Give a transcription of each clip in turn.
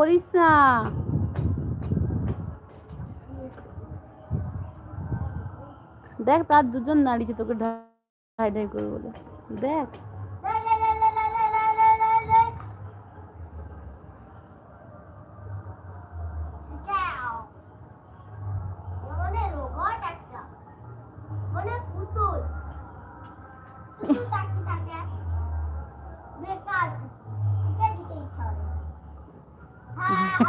করিস না। দেখ তার দুজন দাঁড়িয়েছে তোকে ঢাই ঢাই করে বলে। দেখ কি বেকার পুতুল দেখ সে যখনই গুলি দেয় তার গুলি সব পড়ে যায়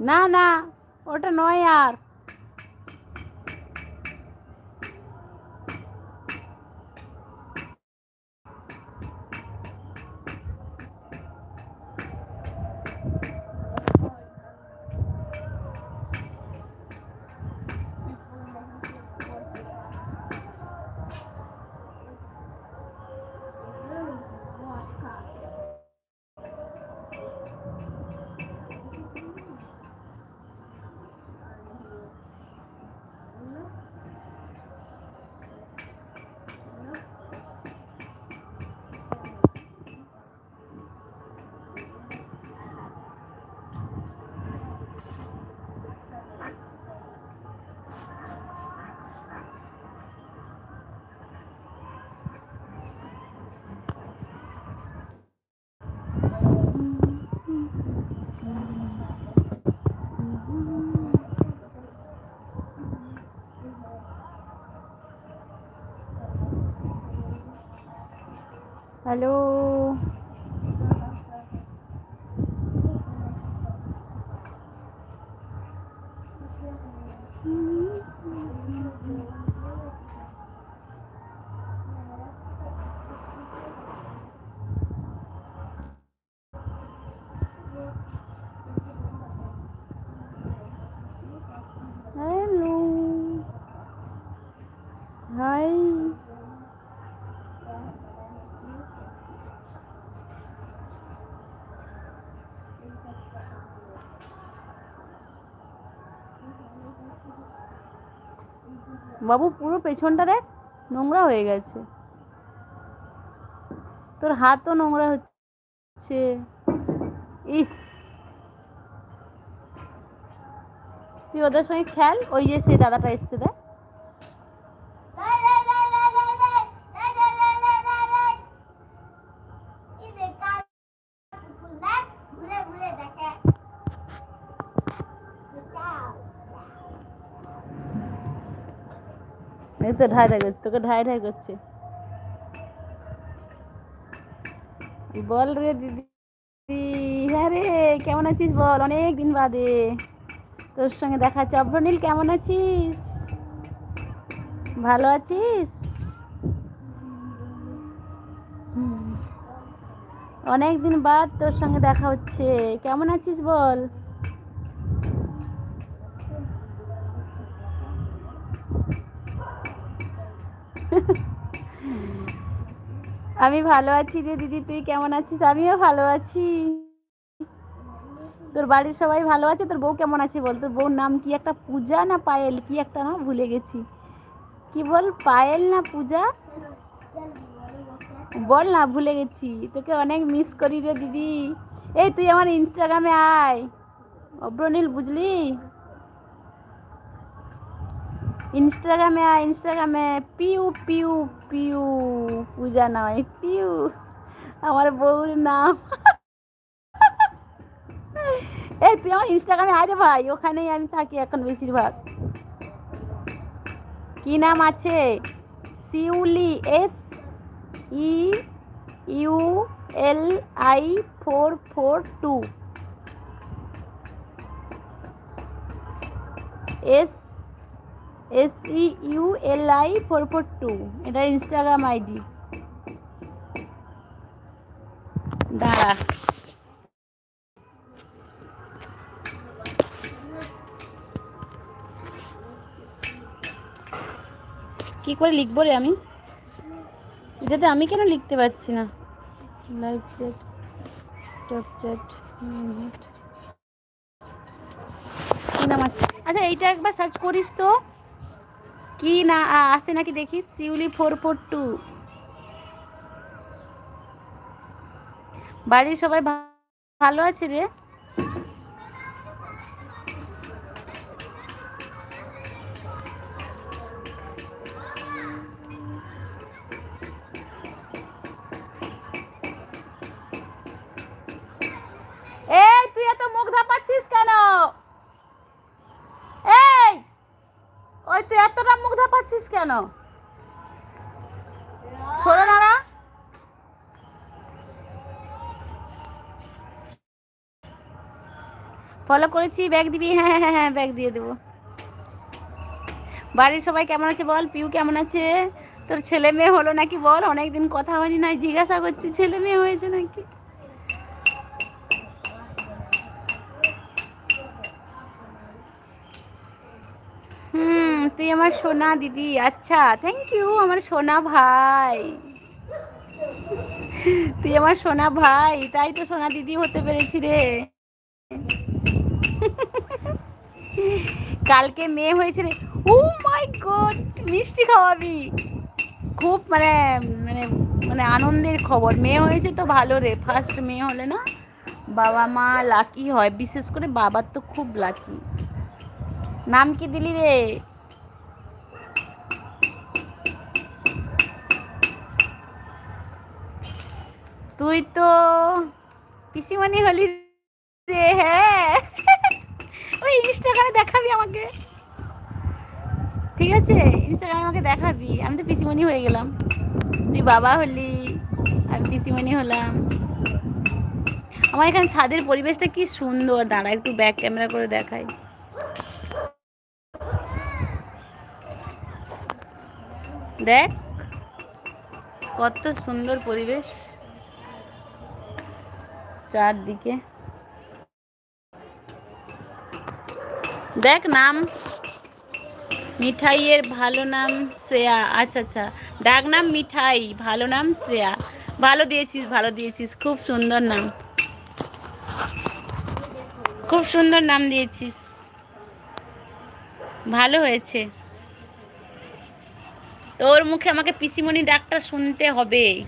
না না ওটা নয় আর। hello বাবু, পুরো পেছনটা দেখ, নোংরা হয়ে গেছে। তোর হাতও নোংরা হচ্ছে। ইস। তুই ওদের সঙ্গে খেল, ওই যে সে দাদাটা এসছে, দেখ। তো ঢাই ঢাই করছে, তোকে ঢাই ঢাই করছে। বল রে দিদি হ্যাঁ রে, কেমন আছিস বল? অনেক দিন বাদে। তোর সঙ্গে দেখা হচ্ছে। অভ্রনীল, কেমন আছিস? ভালো আছিস। অনেক দিন বাদ তোর সঙ্গে দেখা হচ্ছে। কেমন আছিস বল? আমি ভালো আছি রে দিদি, তুই কেমন আছিস? আমিও ভালো আছি। তোর বাড়ির সবাই ভালো আছে? তোর বউ কেমন আছে বল? তোর বউর নাম কি একটা পূজা না পায়েল? কি একটা না? ভুলে গেছি। কি বল? পায়েল না পূজা? বল না, ভুলে গেছি। তোকে অনেক মিস করি রে দিদি। এই, তুই আমার ইনস্টাগ্রামে আয়। অব্রনীল, বুঝলি? ইনস্টাগ্রামে ইনস্টাগ্রামে পিউ পিউ পিউ, পূজা নয়, পিউ, আমার বউর নাম। এই, তুই ইনস্টাগ্রামে আয় রে ভাই, ওখানেই আমি থাকি এখন বেশিরভাগ। কি নাম আছে? Shiuli S, E, U, L, I, four four, two. S S E U L I four four two এটা ইনস্টাগ্রাম আইডি দাঁড়া। কি করে লিখব রে আমি? এটাতে আমি কেন লিখতে পারছি না? লাইভ চ্যাট টপ চ্যাট আছে? আচ্ছা এইটা একবার সার্চ করিস তো। কি না আছে নাকি দেখি শিউলি ফোর ফোর টু। বাড়ির সবাই ভালো আছে রে? ফলো করেছি ব্যাগ দিবি হ্যাঁ হ্যাঁ হ্যাঁ ব্যাগ দিয়ে দেবো। বাড়ির সবাই কেমন আছে বল? পিউ কেমন আছে? তোর ছেলে মেয়ে হলো নাকি বল? অনেকদিন কথা হয়নি না জিজ্ঞাসা করছি, ছেলে মেয়ে হয়েছে নাকি? হুম, তুই আমার সোনা দিদি আচ্ছা থ্যাংক ইউ আমার সোনা ভাই। তুই আমার সোনা ভাই, তাই তো সোনা দিদি হতে পেরেছি রে। কালকে মেয়ে হয়েছে ও মাই গড মিষ্টি খাওয়াবি। খুব মানে মানে মানে আনন্দের খবর। মেয়ে হয়েছে তো ভালো রে ফার্স্ট মেয়ে হলে না বাবা মা লাকি হয়। বিশেষ করে বাবার তো খুব লাকি নাম কি দিলি রে? তুই তো পিসিমণি হলি রে হ্যাঁ। ওই ইনস্টাগ্রামে দেখাবি আমাকে। ঠিক আছে? ইনস্টাগ্রামে আমাকে দেখাবি। আমি তো পিসিমণি হয়ে গেলাম। তুই বাবা হলি, আমি পিসিমণি হলাম। আমার এখানে ছাদের পরিবেশটা কি সুন্দর। দাঁড়া, একটু ব্যাক ক্যামেরা করে দেখাই। দেখ, কত সুন্দর পরিবেশ। চারদিকে। দেখ নাম। মিঠাইয়ের ভালো নাম শ্রেয়া। আচ্ছা আচ্ছা। ডাক নাম মিঠাই, ভালো নাম শ্রেয়া। ভালো দিয়েছিস ভালো দিয়েছিস। খুব সুন্দর নাম। খুব সুন্দর নাম দিয়েছিস। ভালো হয়েছে। তোর মুখে আমাকে পিসিমণি ডাকটা শুনতে হবে।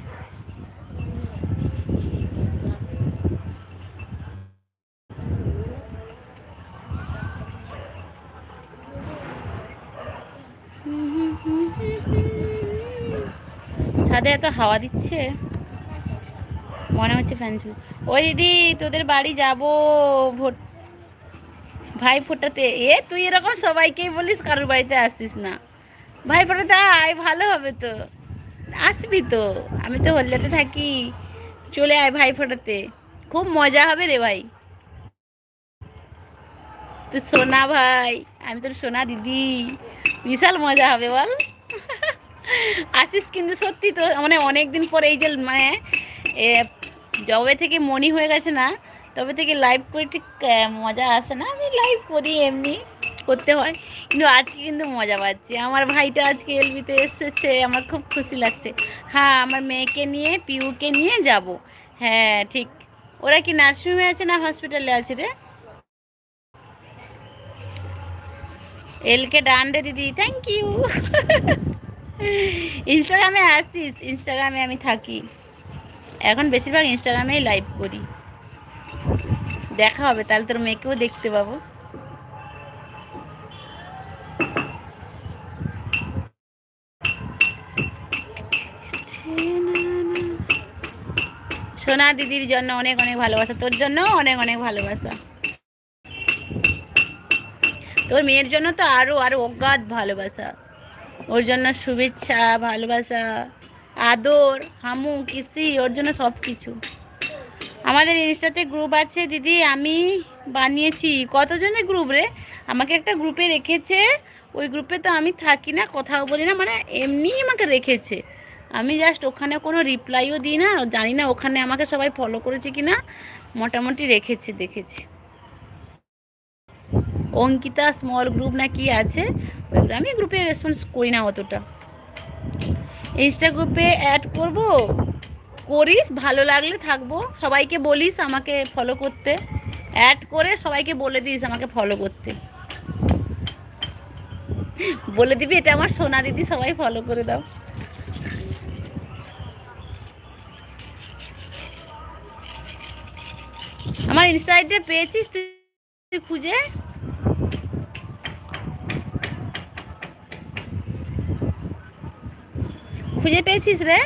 ছাদে এত হাওয়া দিচ্ছে? মনে হচ্ছে ফ্যান চল। ওই দিদি, তোদের বাড়ি যাব ভোট, ভাই ফোটাতে এ, তুই এরকম সবাইকেই বলিস, কারোর বাড়িতে আসিস না। ভাই ফোটাতে আয়, ভালো হবে তো। আসবি তো। আমি তো হলদিয়াতে থাকি। চলে আয় ভাই ফোটাতে খুব মজা হবে রে ভাই। তুই সোনা ভাই, আমি তোর সোনা দিদি। বিশাল মজা হবে বল। আসিস কিন্তু সত্যি তো মানে অনেক দিন পরে এই যে মানে জবে থেকে মনি হয়ে গেছে না, তবে থেকে লাইভ করে, ঠিক মজা আসে না। আমি লাইভ করি এমনি, করতে হয়। কিন্তু আজকে কিন্তু মজা পাচ্ছি। আমার ভাইটা আজকে এলবিতে এসেছে, আমার খুব খুশি লাগছে। হ্যাঁ আমার মেয়েকে নিয়ে, পিউকে নিয়ে যাব। হ্যাঁ ঠিক। ওরা কি নার্সিংহোমে আছে না হসপিটালে আছে রে? এলকে ডান রে দিদি থ্যাংক ইউ ইনস্টাগ্রামে আসিস ইনস্টাগ্রামে আমি থাকি। এখন বেশিরভাগ ইনস্টাগ্রামেই লাইভ করি। দেখা হবে, তাহলে তোর মেয়েকেও দেখতে পাবো। সোনা দিদির জন্য অনেক অনেক ভালোবাসা, তোর জন্য অনেক অনেক ভালোবাসা। তোর মেয়ের জন্য তো আরও আরও অগাধ ভালোবাসা। ওর জন্য শুভেচ্ছা, ভালোবাসা, আদর, হামু কিসি ওর জন্য সব কিছু আমাদের ইনস্টাতে গ্রুপ আছে, দিদি, আমি বানিয়েছি। কতজনের গ্রুপ রে? আমাকে একটা গ্রুপে রেখেছে। ওই গ্রুপে তো আমি থাকি না, কথাও বলি না মানে এমনিই আমাকে রেখেছে। আমি জাস্ট ওখানে কোনো রিপ্লাইও দিই না, জানি না ওখানে আমাকে সবাই ফলো করেছে কি না মোটামুটি রেখেছে, দেখেছি। অঙ্কিতা স্মল গ্রুপ না কি আছে? ওইগুলো আমি গ্রুপে রেসপন্স করি না অতটা। ইনস্টা গ্রুপে অ্যাড করব, করিস, ভালো লাগলে থাকব। সবাইকে বলিস আমাকে ফলো করতে। অ্যাড করে সবাইকে বলে দিস আমাকে ফলো করতে। বলে দিবি, এটা আমার সোনা দিদি, সবাই ফলো করে দাও। আমার ইনস্টা পেয়েছিস তুই খুঁজে? খুঁজে পেয়েছিস রে?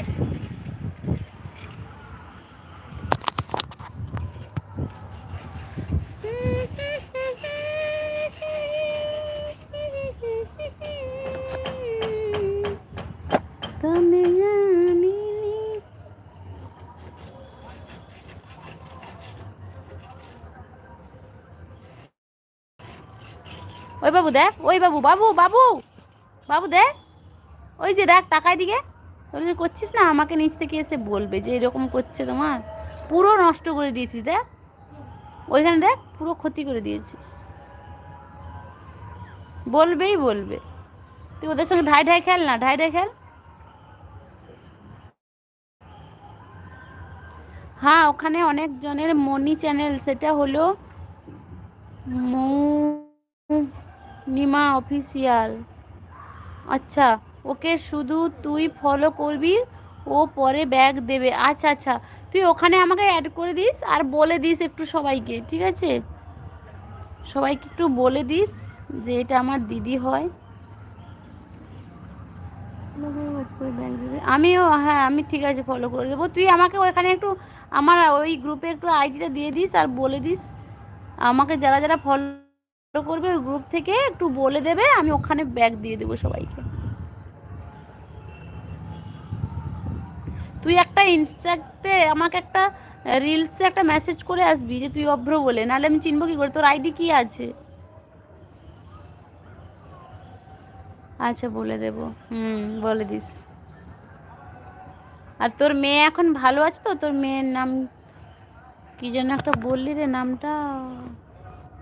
ওই বাবু দেখ, ওই বাবু বাবু বাবু বাবু দেখ। ওই যে দেখ টাকায় দিকে। তোর যে করছিস না? আমাকে নিচ থেকে এসে বলবে যে এরকম করছে তোমার। পুরো নষ্ট করে দিয়েছিস, দেখ। ওইখানে দেখ, পুরো ক্ষতি করে দিয়েছিস। বলবেই বলবে। তুই ওদের সঙ্গে ঢাই ঢাই খেল না, ঢাই ঢাই খেল। হ্যাঁ ওখানে অনেক জনের মনি চ্যানেল, সেটা হলো মৌ নিমা অফিসিয়াল। আচ্ছা। ওকে শুধু তুই ফলো করবি, ও পরে ব্যাগ দেবে। আচ্ছা আচ্ছা তুই ওখানে আমাকে অ্যাড করে দিস আর বলে দিস একটু সবাইকে, ঠিক আছে? সবাইকে একটু বলে দিস যে এটা আমার দিদি হয়। আমিও হ্যাঁ আমি ঠিক আছে ফলো করে দেবো। তুই আমাকে ওখানে একটু আমার ওই গ্রুপে একটু আইডিটা দিয়ে দিস আর বলে দিস। আমাকে যারা যারা ফলো করবে ওই গ্রুপ থেকে একটু বলে দেবে, আমি ওখানে ব্যাগ দিয়ে দেবো সবাইকে। তুই একটা ইনস্টাতে আমাকে একটা রিলসে একটা মেসেজ করে আসবি যে তুই অভ্র বলে, নাহলে আমি চিনবো কি করে? তোর আইডি কি আছে? আচ্ছা বলে দেব। হুম, বলে দিস। আর তোর মেয়ে এখন ভালো আছে তো? তোর মেয়ের নাম কি যেন একটা বললি রে নামটা?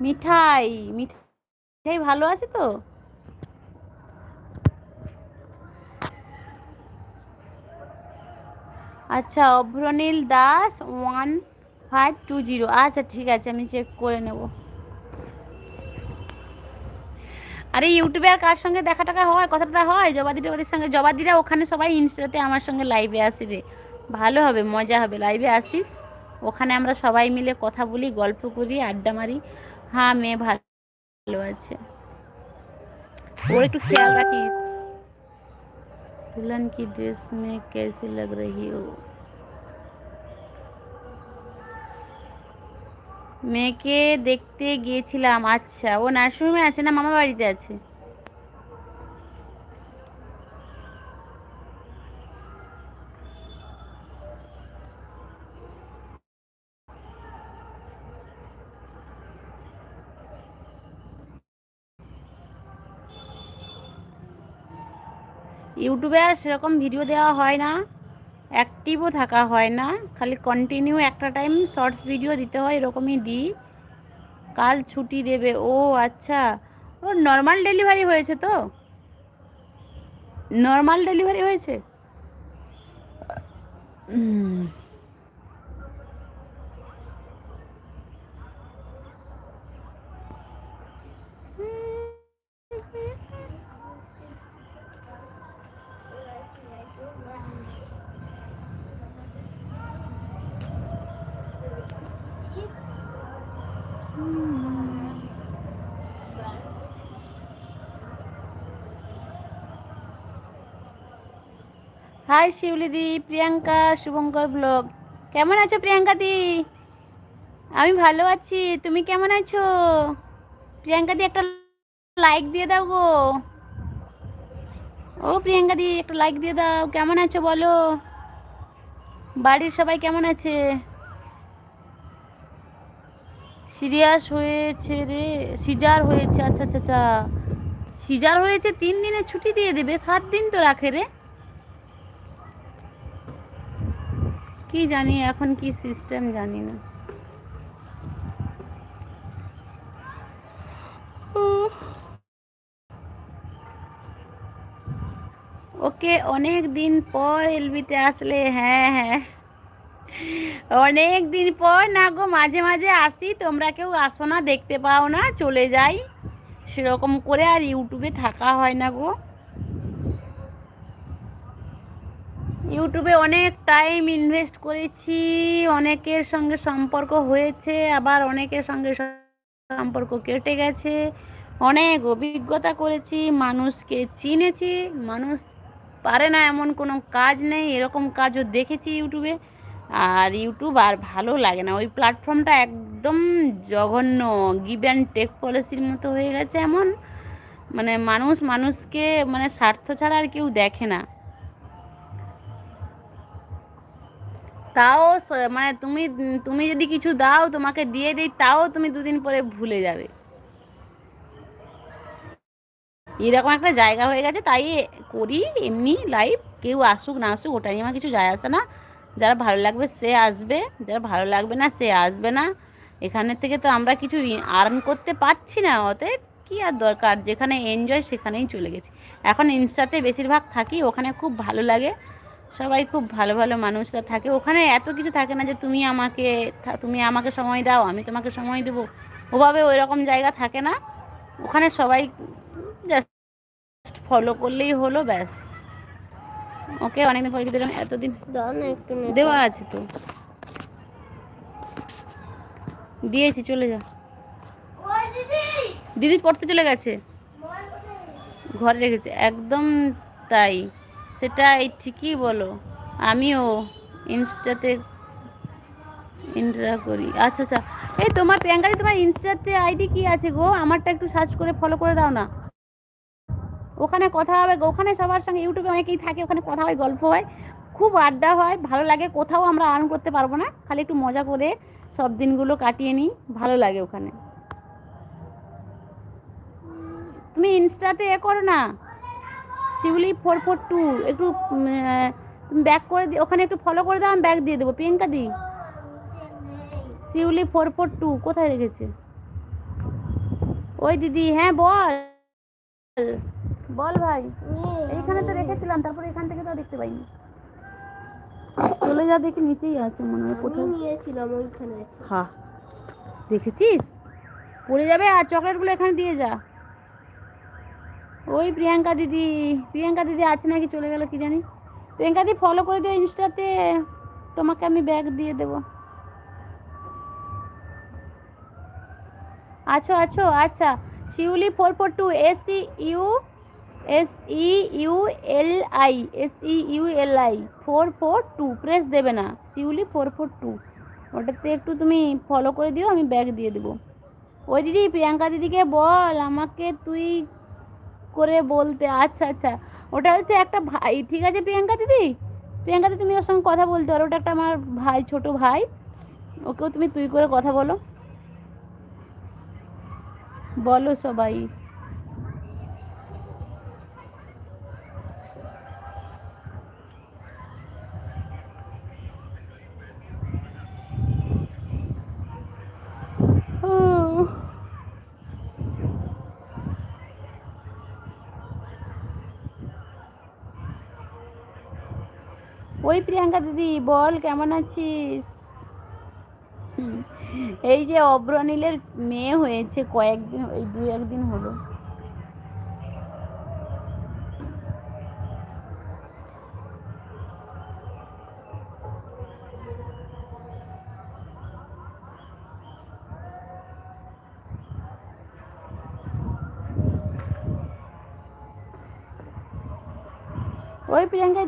মিঠাই। মিঠাই ভালো আছে তো? আচ্ছা Abhranil Das one five two zero আচ্ছা ঠিক আছে, আমি চেক করে নেব। আরে ইউটিউবে আর কার সঙ্গে দেখা টাকা হয়, কথাটা হয়? জবাদি টবাদির সঙ্গে জবাদিরা ওখানে সবাই ইনস্টাতে আমার সঙ্গে লাইভে আসে রে। ভালো হবে, মজা হবে লাইভে আসিস। ওখানে আমরা সবাই মিলে কথা বলি, গল্প করি, আড্ডা মারি। হ্যাঁ মেয়ে ভালো ভালো আছে। ওর একটু খেয়াল রাখিস। दुल्हन की ड्रेस में कैसी लग रही हो মেয়েকে দেখতে গিয়েছিলাম আচ্ছা ও নার্সিংহোমে আছে না মামা বাড়িতে আছে ইউটিউবে আর সেরকম ভিডিও দেওয়া হয় না। অ্যাক্টিভও থাকা হয় না। খালি কন্টিনিউ একটা টাইম শর্টস ভিডিও দিতে হয় এরকমই দিই। কাল ছুটি দেবে। ও আচ্ছা। ও নর্মাল ডেলিভারি হয়েছে তো? নর্মাল ডেলিভারি হয়েছে? উম, হাই শিউলিদি প্রিয়াঙ্কা শুভঙ্কর ব্লগ কেমন আছো প্রিয়াঙ্কা দি আমি ভালো আছি। তুমি কেমন আছো? প্রিয়াঙ্কা দি একটা লাইক দিয়ে দাও গো। ও প্রিয়াঙ্কা দি একটা লাইক দিয়ে দাও। কেমন আছো বলো? বাড়ির সবাই কেমন আছে? সিরিয়াস হয়েছে রে। সিজার হয়েছে আচ্ছা আচ্ছা আচ্ছা। সিজার হয়েছে, তিন দিনের ছুটি দিয়ে দেবে। সাত দিন তো রাখে রে। কি জানি, এখন কি সিস্টেম জানি না। ওকে, অনেক দিন পর এলবিতে আসলে হ্যাঁ হ্যাঁ। অনেক দিন পর, না গো, মাঝে মাঝে আসি, তোমরা কেউ আসো না, দেখতে পাও না, চলে যাই। সেরকম করে আর ইউটিউবে থাকা হয় না গো। ইউটিউবে অনেক টাইম ইনভেস্ট করেছি, অনেকের সঙ্গে সম্পর্ক হয়েছে, আবার অনেকের সঙ্গে সম্পর্ক কেটে গেছে। অনেক অভিজ্ঞতা করেছি, মানুষকে চিনেছি, মানুষ পারে না এমন কোনো কাজ নেই, এরকম কাজও দেখেছি ইউটিউবে। আর ইউটিউব আর ভালো লাগে না, ওই প্ল্যাটফর্মটা একদম জঘন্য গিভ অ্যান্ড টেক পলিসির মতো হয়ে গেছে এমন। মানে মানুষ মানুষকে মানে স্বার্থ ছাড়া আর কেউ দেখে না। তাও মানে তুমি তুমি যদি কিছু দাও, তোমাকে দিয়ে দিই, তাও তুমি দুদিন পরে ভুলে যাবে। এরকম একটা জায়গা হয়ে গেছে, তাই করি এমনি লাইভ কেউ আসুক, না আসুক, ওটা নিয়ে আমার কিছু যায় আসে না। যারা ভালো লাগবে সে আসবে, যারা ভালো লাগবে না সে আসবে না। এখানে থেকে তো আমরা কিছু আর্ন করতে পারছি না অতএব কি আর দরকার? যেখানে এনজয় সেখানেই চলে গেছি। এখন ইনস্টাতে বেশিরভাগ থাকি, ওখানে খুব ভালো লাগে। সবাই খুব ভালো ভালো মানুষরা থাকে। ওখানে এত কিছু থাকে না যে তুমি আমাকে তুমি আমাকে সময় দাও আমি তোমাকে সময় দেবো। ওভাবে ওই রকম জায়গা থাকে না। ওখানে সবাই জাস্ট ফলো করলেই হলো ব্যাস। ওকে অনেকদিন পরে দিলাম এতদিন দাও না দেওয়া আছে তো। দিয়েছি চলে যা। দিদি পড়তে চলে গেছে? ঘরে রেখেছে একদম তাই। সেটাই ঠিকই বলো। আমিও ইনস্টাতে ইন্টারা করি। আচ্ছা আচ্ছা। এই তোমার প্রিয়াঙ্কাদি তোমার ইনস্টাতে আইডি কি আছে গো? আমারটা একটু সার্চ করে ফলো করে দাও না। ওখানে কথা হবে ওখানে সবার সঙ্গে ইউটিউবে অনেকেই থাকে, ওখানে কথা হয়, গল্প হয়। খুব আড্ডা হয়, ভালো লাগে। কোথাও আমরা আর্ন করতে পারব না। খালি একটু মজা করে সব দিনগুলো কাটিয়ে নিই। ভালো লাগে ওখানে। তুমি ইনস্টাতে এ করো না। শিউলি ফোর ফোর টু একটু তুমি ব্যাক করে দি ওখানে একটু ফলো করে দাও আমি ব্যাক দিয়ে দেবো। Priyanka di? Shiuli four four two কোথায় রেখেছে? ওই দিদি হ্যাঁ বল। বল ভাই এইখানে তো রেখেছিলাম তারপরে এখান থেকে তো দেখতে পাইনি। চলে যা দেখি নিচেই আছে মনে হয় কোথায়। নিয়েছিলাম ওইখানে হা দেখেছিস? পড়ে যাবে আর চকলেটগুলো এখানে দিয়ে যা। ওই প্রিয়াঙ্কা দিদি প্রিয়াঙ্কা দিদি আছে নাকি চলে গেল কি জানি। প্রিয়াঙ্কা দিদি ফলো করে দিও ইনস্টাতে, তোমাকে আমি ব্যাগ দিয়ে দেবো। আছো আছো আচ্ছা Shiuli four four two S E U S E U L I S E U L I four four two press দেবে না, শিউলি ফোর ফোর টু ওটাতে একটু তুমি ফলো করে দিও, আমি ব্যাগ দিয়ে দেবো। ওই দিদি, প্রিয়াঙ্কা দিদিকে বল, আমাকে তুই করে বলতে আচ্ছা আচ্ছা। ওটা হচ্ছে একটা ভাই, ঠিক আছে প্রিয়াঙ্কা দিদি? প্রিয়াঙ্কা দিদি, তুমি ওর সঙ্গে কথা বলতে পারো। ওটা একটা আমার ভাই, ছোট ভাই। ওকেও তুমি তুই করে কথা বলো। বলো সবাই ও ওই প্রিয়াঙ্কা দিদি, বল কেমন আছিস? এই যে অব্রনীলের মেয়ে হয়েছে কয়েকদিন, এই দু একদিন হলো।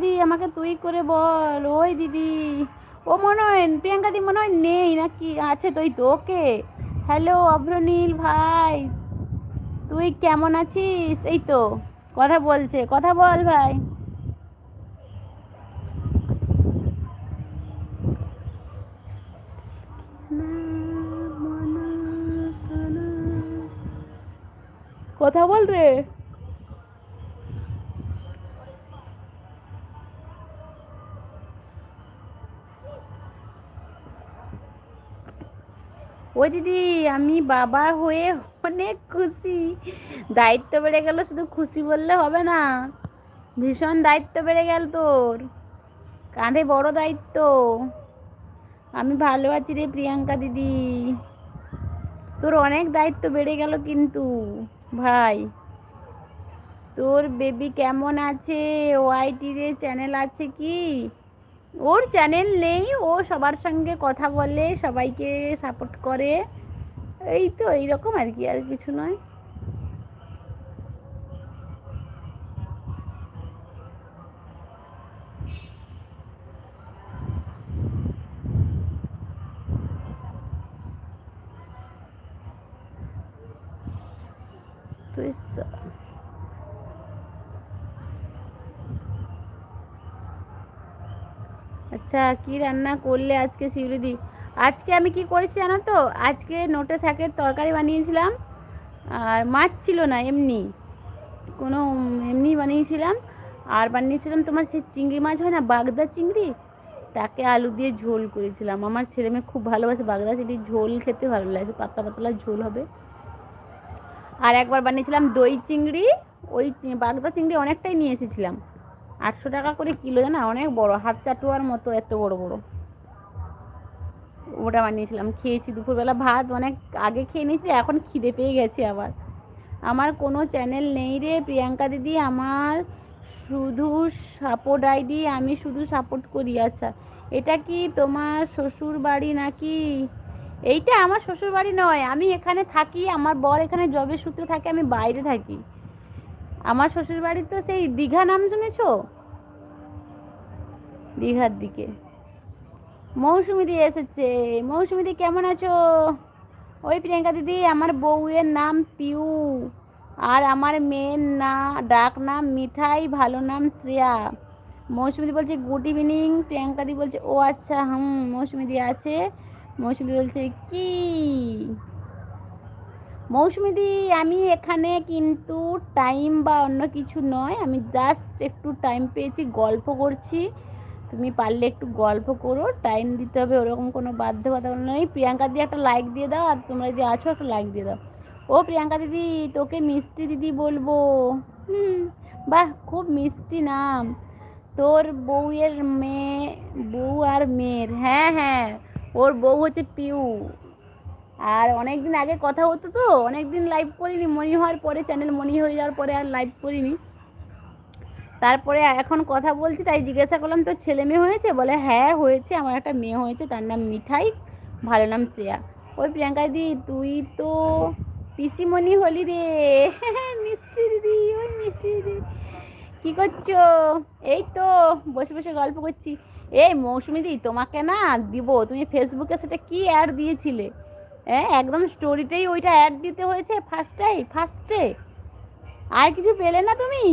ওই প্রিয়াঙ্কা দি আমাকে তুই করে বল। ওই দিদি, ও মনে হয়, প্রিয়াঙ্কা দি মনে হয় নেই নাকি? আছে তুই তোকে। হ্যালো অভ্রনীল ভাই। তুই কেমন আছিস? এই তো, কথা বলছে, কথা বল ভাই। কথা বল রে। ওই দিদি, আমি বাবা হয়ে অনেক খুশি। দায়িত্ব বেড়ে গেল, শুধু খুশি বললে হবে না। ভীষণ দায়িত্ব বেড়ে গেল তোর। কাঁধে বড় দায়িত্ব। আমি ভালো আছি রে প্রিয়াঙ্কা দিদি। তোর অনেক দায়িত্ব বেড়ে গেল কিন্তু, ভাই। তোর বেবি কেমন আছে? ওয়াইটিতে চ্যানেল আছে কি? ওর চ্যানেল নেই, ও সবার সঙ্গে কথা বলে, সবাইকে সাপোর্ট করে। এই তো, এইরকম আর কি, আর কিছু নয় তুই স- আচ্ছা কি রান্না করলে আজকে শিউলিদি? আজকে আমি কি করেছি জানো তো? আজকে নোটে শাকের তরকারি বানিয়েছিলাম। আর মাছ ছিল না, এমনি। কোনো এমনি বানিয়েছিলাম। আর বানিয়েছিলাম তোমার সেই চিংড়ি মাছ হয় না, বাগদা চিংড়ি? তাকে আলু দিয়ে ঝোল করেছিলাম। আমার ছেলে মেয়ে খুব ভালোবাসে বাগদা চিংড়ি। ঝোল খেতে ভালো লাগে, পাতলা পাতলা ঝোল হবে। আর একবার বানিয়েছিলাম দই চিংড়ি। ওই বাগদা চিংড়ি অনেকটাই নিয়ে এসেছিলাম। আটশো টাকা করে কিলো, জানা? অনেক বড় হাত চাটুয়ার মতো, এত বড় বড়। ওটা বানিয়েছিলাম, খেয়েছি দুপুরবেলা ভাত, অনেক আগে খেয়ে নিয়েছি, এখন খিদে পেয়ে গেছে আবার। আমার কোনো চ্যানেল নেই রে, প্রিয়াঙ্কা দিদি, আমার শুধু সাপোর্ট আইডি আমি শুধু সাপোর্ট করি আচ্ছা। এটা কি তোমার শ্বশুর বাড়ি নাকি? এইটা আমার শ্বশুর বাড়ি নয়, আমি এখানে থাকি, আমার বর এখানে জবের সূত্রে থাকে, আমি বাইরে থাকি। আমার শ্বশুর বাড়ি তো সেই দীঘা নাম শুনেছো? দীঘার দিকে। মৌসুমি দি এসেছে। মৌসুমি দি কেমন আছো? ওই প্রিয়াঙ্কা দিদি, আমার বউয়ের নাম পিউ। আর আমার মেয়ের না, ডাক নাম মিঠাই, ভালো নাম শ্রেয়া। মৌসুমি দি বলছে, গুড ইভিনিং। প্রিয়াঙ্কা দি বলছে, ও আচ্ছা হুম, মৌসুমি দি আছে। মৌসুমি বলছে, কি? মৌসুমি দি, আমি এখানে কিন্তু টাইম বা অন্য কিছু নয়, আমি জাস্ট একটু টাইম পেয়েছি, গল্প করছি। তুমি পারলে একটু গল্প করো টাইম দিতে হবে, ওরকম কোনো বাধ্যবাধকতা নেই। প্রিয়াঙ্কা দিদি একটা লাইক দিয়ে দাও, আর তোমরা যে আছো একটা লাইক দিয়ে দাও। ও প্রিয়াঙ্কা দিদি, তোকে মিষ্টি দিদি বলব। হুম, বাহ, খুব মিষ্টি নাম। তোর বউয়ের মেয়ে, বউ আর মেয়ের হ্যাঁ হ্যাঁ ওর বউ হচ্ছে পিউ। আর অনেক দিন আগে কথা হতো তো অনেক দিন লাইভ করিনি, মনি হওয়ার পরে চ্যানেল মনি হয়ে যাওয়ার পরে আর লাইভ করিনি। তারপরে এখন কথা বলছি, তাই জিজ্ঞাসা করলাম, তোর ছেলে মেয়ে হয়েছে? বলে হ্যাঁ হয়েছে, আমার একটা মেয়ে হয়েছে, তার নাম মিঠাই, ভালো নাম শ্রেয়া। ওই প্রিয়াঙ্কা দিদি তুই তো পিসিমণি হলি রে। মিষ্টি দিদি, ওই মিষ্টি দিদি। কি করছ? এই তো, বসে বসে গল্প করছি। এই মৌসুমি দি, তোমাকে না দিব, তুমি ফেসবুকে সেটা কি অ্যাড দিয়েছিলে? হ্যাঁ একদম স্টোরিতেই ওইটা অ্যাড দিতে হয়েছে ফার্স্টটাই ফার্স্টে আর কিছু পেলে না তুমি?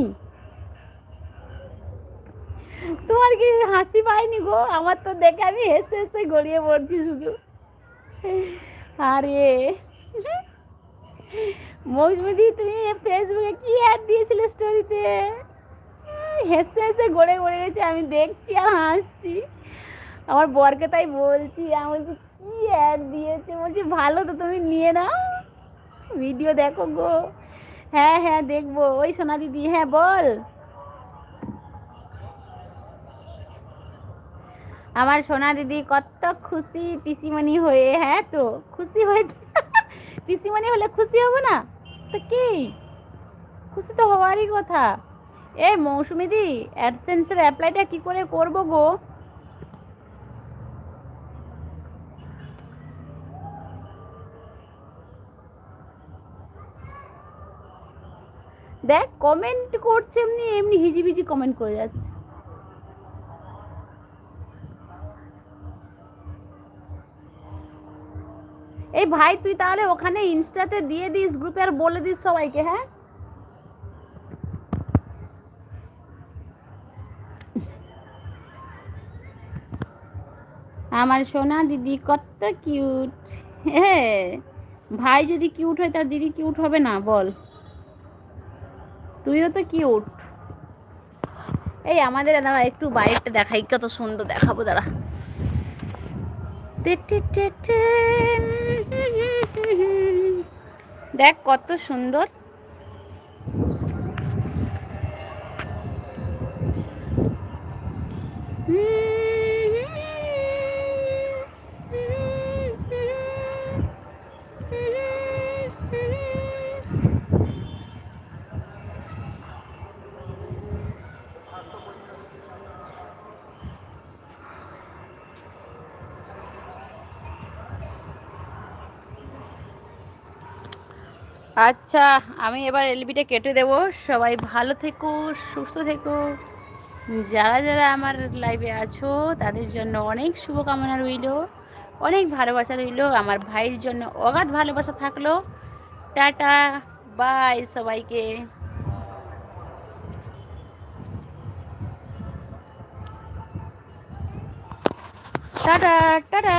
তোমার কি হাসি পায়নি গো? আমার তো দেখে আমি হেসে হেসে গড়িয়ে পড়ছি শুধু। আরে মৌসুমিদি তুমি ফেসবুকে কি অ্যাড দিয়েছিলে স্টোরিতে হেসে হেসে গড়ে গড়ে গেছে, আমি দেখছি আর হাসছি। আমার বরকে তাই বলছি, আমার কি দিয়েছে? বলছি, ভালো তো তুমি নিয়ে নাও। ভিডিও দেখো গো। হ্যাঁ হ্যাঁ দেখব। ওই সোনা দিদি হ্যাঁ বল। আমার সোনা দিদি কত খুশি পিসিমণি হয়ে হ্যাঁ তো? খুশি হয়েছে পিসিমণি হলে খুশি হব না? তো কি? খুশি তো হওয়ারই কথা। এ মৌসুমি দি অ্যাডসেন্সের অ্যাপ্লাইটা কি করে করব গো? দেখ কমেন্ট করছে এমনি এমনি হিজিবিজি কমেন্ট করে যাচ্ছে। এই ভাই, তুই তাহলে ওখানে ইনস্টাতে দিয়ে দিস গ্রুপে আর বলে দিস সবাইকে হ্যাঁ? আমার সোনা দিদি কত কিউট হ্যাঁ ভাই যদি কিউট হয়, তার দিদি কিউট হবে না, বল। তুইও তো কিউট এই আমাদের দাঁড়া, একটু বাইরেটা দেখাই, কত সুন্দর দেখাবো, দাঁড়া। দেখ কত সুন্দর। আচ্ছা আমি এবার এলবিটা কেটে দেব। সবাই ভালো থেকো, সুস্থ থেকো। যারা যারা আমার লাইভে আছো, তাদের জন্য অনেক শুভকামনা রইল। অনেক ভালোবাসা রইল। আমার ভাইয়ের জন্য অগাধ ভালোবাসা থাকল। টাটা বাই সবাইকে। Tata tata.